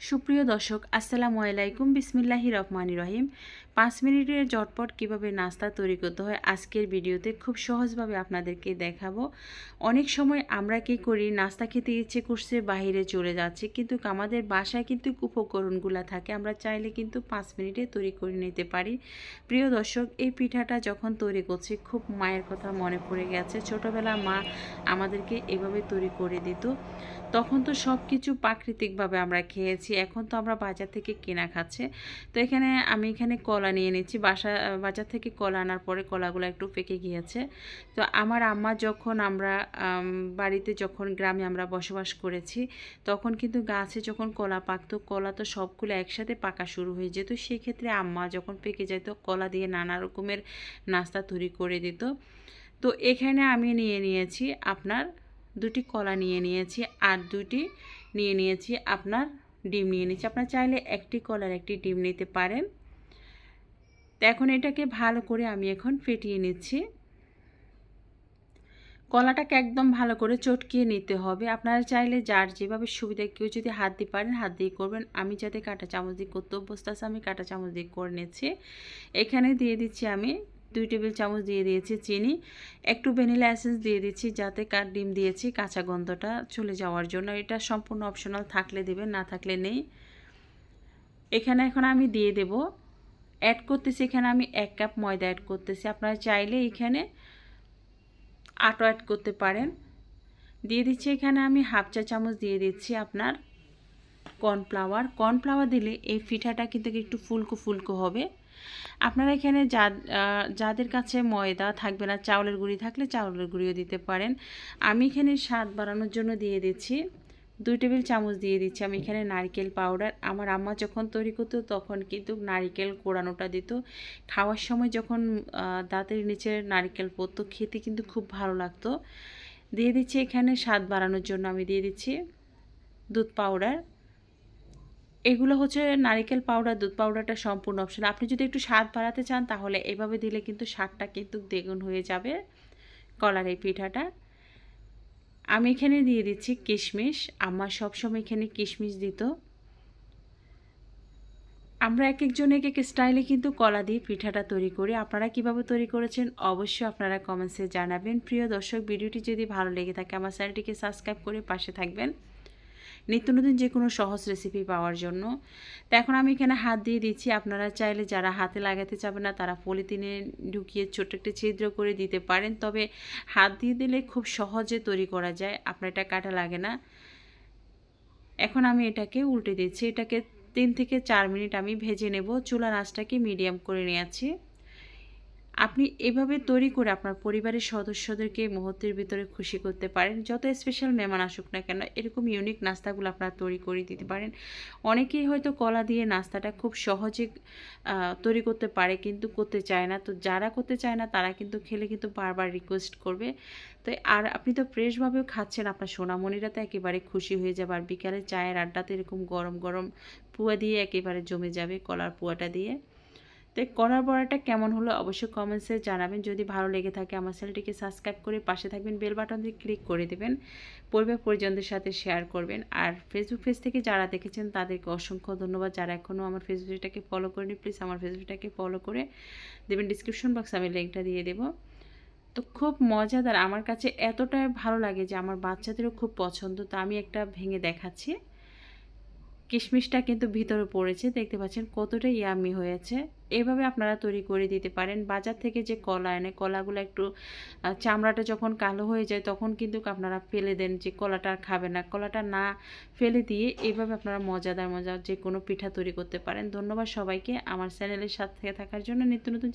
সুপ্রিয় দর্শক, আসসালামু আলাইকুম। বিসমিল্লাহি রহমানি রহিম। পাঁচ মিনিটের জটপট কীভাবে নাস্তা তৈরি করতে হয় আজকের ভিডিওতে খুব সহজভাবে আপনাদেরকে দেখাবো। অনেক সময় আমরা কি করি, নাস্তা খেতে ইচ্ছে করছে বাইরে চলে যাচ্ছে, কিন্তু আমাদের বাসায় কিন্তু উপকরণগুলো থাকে, আমরা চাইলে কিন্তু পাঁচ মিনিটে তৈরি করে নিতে পারি। প্রিয় দর্শক, এই পিঠাটা যখন তৈরি করছি, খুব মায়ের কথা মনে পড়ে গেছে। ছোটোবেলা মা আমাদেরকে এভাবে তৈরি করে দিত। তখন তো সব কিছু প্রাকৃতিকভাবে আমরা খেয়েছি। এখন তো আমরা বাজার থেকে কেনা খাচ্ছে। তো এখানে আমি এখানে কলা নিয়ে নিচ্ছি। বাসা, বাজার থেকে কলা আনার পরে কলাগুলো একটু পেকে গিয়েছে। তো আমার আম্মা যখন আমরা বাড়িতে যখন গ্রামে আমরা বসবাস করেছি, তখন কিন্তু গাছে যখন কলা পাকতো, কলা তো সবগুলো একসাথে পাকা শুরু হয়ে যেত। সেক্ষেত্রে আম্মা যখন পেকে যেত, কলা দিয়ে নানা রকমের নাস্তা তৈরি করে দিত। তো এখানে আমি নিয়ে নিয়েছি আপনার দুটি কলা নিয়ে নিয়েছি, আর দুটি নিয়ে নিয়েছি আপনার ডিম নিয়ে নিয়েছি আপনার চাইলে একটি কলার একটি ডিম নিতে পারেন। তো এখন এটাকে ভালো করে আমি এখন ফেটিয়ে নিচ্ছি। কলাটাকে একদম ভালো করে চটকিয়ে নিতে হবে। আপনারা চাইলে যার যেভাবে সুবিধা, কেউ যদি হাত দিয়ে পারেন, হাত দিয়ে করবেন। আমি যাতে কাঁটা চামচ দিয়ে করতে অভ্যস্ত আছে, আমি কাঁটা চামচ দিয়ে করে নিচ্ছি। এখানে দিয়ে দিচ্ছি আমি দুই টেবিল চামচ দিয়ে দিয়েছি চিনি, একটু ভ্যানিলা এসেন্স দিয়ে দিচ্ছি যাতে কার ডিম দিয়েছি, কাঁচা গন্ধটা চলে যাওয়ার জন্য। এটা সম্পূর্ণ অপশনাল থাকলে দেবেন, না থাকলে নেই। এখানে এখন আমি দিয়ে দেব। অ্যাড করতেছি, এখানে আমি এক কাপ ময়দা অ্যাড করতেছি। আপনারা চাইলে এখানে আটো অ্যাড করতে পারেন। দিয়ে দিচ্ছি, এখানে আমি হাফ চা চামচ দিয়ে দিচ্ছি আপনার কর্নফ্লাওয়ার কর্নফ্লাওয়ার দিলে এই পিঠাটা কিন্তু একটু ফুলকো ফুলকো হবে। আপনারা এখানে যাদের কাছে ময়দা থাকবে না, চাউলের গুঁড়ি থাকলে চাউলের গুঁড়িও দিতে পারেন। আমি এখানে স্বাদ বাড়ানোর জন্য দিয়ে দিচ্ছি। দুই টেবিল চামচ দিয়ে দিচ্ছি আমি এখানে নারকেল পাউডার। আমার আম্মা যখন তৈরি করতো তখন কিন্তু নারকেল কোড়ানোটা দিত। খাওয়ার সময় যখন দাঁতের নিচে নারকেল পড়তো খেতে কিন্তু খুব ভালো লাগতো। দিয়ে দিচ্ছি এখানে স্বাদ বাড়ানোর জন্য আমি দিয়ে দিচ্ছি দুধ পাউডার। এগুলো হচ্ছে নারিকেল পাউডার, দুধ পাউডারটা সম্পূর্ণ অপশন আপনি যদি একটু স্বাদ বাড়াতে চান, তাহলে এভাবে দিলে কিন্তু স্বাদটা কিন্তু দ্বিগুণ হয়ে যাবে কলার এই পিঠাটা। আমি এখানে দিয়ে দিচ্ছি কিশমিশ। আমার সবসময় এখানে কিশমিশ দিত। আমরা এক একজন এক এক স্টাইলে কিন্তু কলা দিয়ে পিঠাটা তৈরি করি। আপনারা কীভাবে তৈরি করেছেন অবশ্যই আপনারা কমেন্টসে জানাবেন। প্রিয় দর্শক, ভিডিওটি যদি ভালো লেগে থাকে, আমার চ্যানেলটিকে সাবস্ক্রাইব করে পাশে থাকবেন। নিত্য নতুন যে কোনো সহজ রেসিপি পাওয়ার জন্য। তো এখন আমি এখানে হাত দিয়ে দিচ্ছি। আপনারা চাইলে যারা হাতে লাগাতে চাবেন না, তারা পলিথিনে ঢুকিয়ে ছোট একটা ছিদ্র করে দিতে পারেন। তবে হাত দিয়ে দিলে খুব সহজে তৈরি করা যায়। আপনার এটা কাটা লাগে না। এখন আমি এটাকে উল্টে দিচ্ছি। এটাকে তিন থেকে চার মিনিট আমি ভেজে নেব। চুলার আঁচটাকে মিডিয়াম করে নিয়েছি আপনি এভাবে তৈরি করে আপনার পরিবারের সদস্যদেরকে মুহূর্তের ভিতরে খুশি করতে পারেন। যত স্পেশাল মেহমান আসুক না কেন, এরকম ইউনিক নাস্তাগুলো আপনারা তৈরি করে দিতে পারেন। অনেকেই হয়তো কলা দিয়ে নাস্তাটা খুব সহজে তৈরি করতে পারে কিন্তু করতে চায় না। তো যারা করতে চায় না, তারা কিন্তু খেলে কিন্তু বারবার রিকোয়েস্ট করবে। তো আর আপনি তো ফ্রেশভাবেও খাচ্ছেন, আপনার সোনামণিরা তো একেবারে খুশি হয়ে যাবে। আর বিকালে চায়ের আড্ডাতে এরকম গরম গরম পুয়া দিয়ে একেবারে জমে যাবে কলার পুয়াটা দিয়ে। তো করার বড়াটা কেমন হলো অবশ্যই কমেন্টসে জানাবেন। যদি ভালো লেগে থাকে আমার চ্যানেলটিকে সাবস্ক্রাইব করে পাশে থাকবেন বেল বাটন দিয়ে ক্লিক করে দেবেন, পরিবার পরিজনদের সাথে শেয়ার করবেন। আর ফেসবুক পেজ থেকে যারা দেখেছেন তাদেরকে অসংখ্য ধন্যবাদ। যারা এখনও আমার ফেসবুকটাকে ফলো করেনি প্লিজ আমার ফেসবুকটাকে ফলো করে দেবেন। ডিসক্রিপশন বক্সে আমি লিঙ্কটা দিয়ে দেবো। তো খুব মজাদার, আমার কাছে এতটাই ভালো লাগে যে আমার বাচ্চাদেরও খুব পছন্দ। তো আমি একটা ভেঙে দেখাচ্ছি। কিশমিশটা কিন্তু ভিতরে পড়েছে, দেখতে পাচ্ছেন কতটা ইয়ামি হয়েছে। এভাবে আপনারা তৈরি করে দিতে পারেন। বাজার থেকে যে কলা এনে, কলাগুলো একটু চামড়াটা যখন কালো হয়ে যায় তখন কিন্তু আপনারা ফেলে দেন যে কলাটা আর খাবে না। কলাটা না ফেলে দিয়ে এভাবে আপনারা মজাদার মজা যে কোনো পিঠা তৈরি করতে পারেন। ধন্যবাদ সবাইকে। আমার চ্যানেলের সাথে থাকার জন্য নিত্য নতুন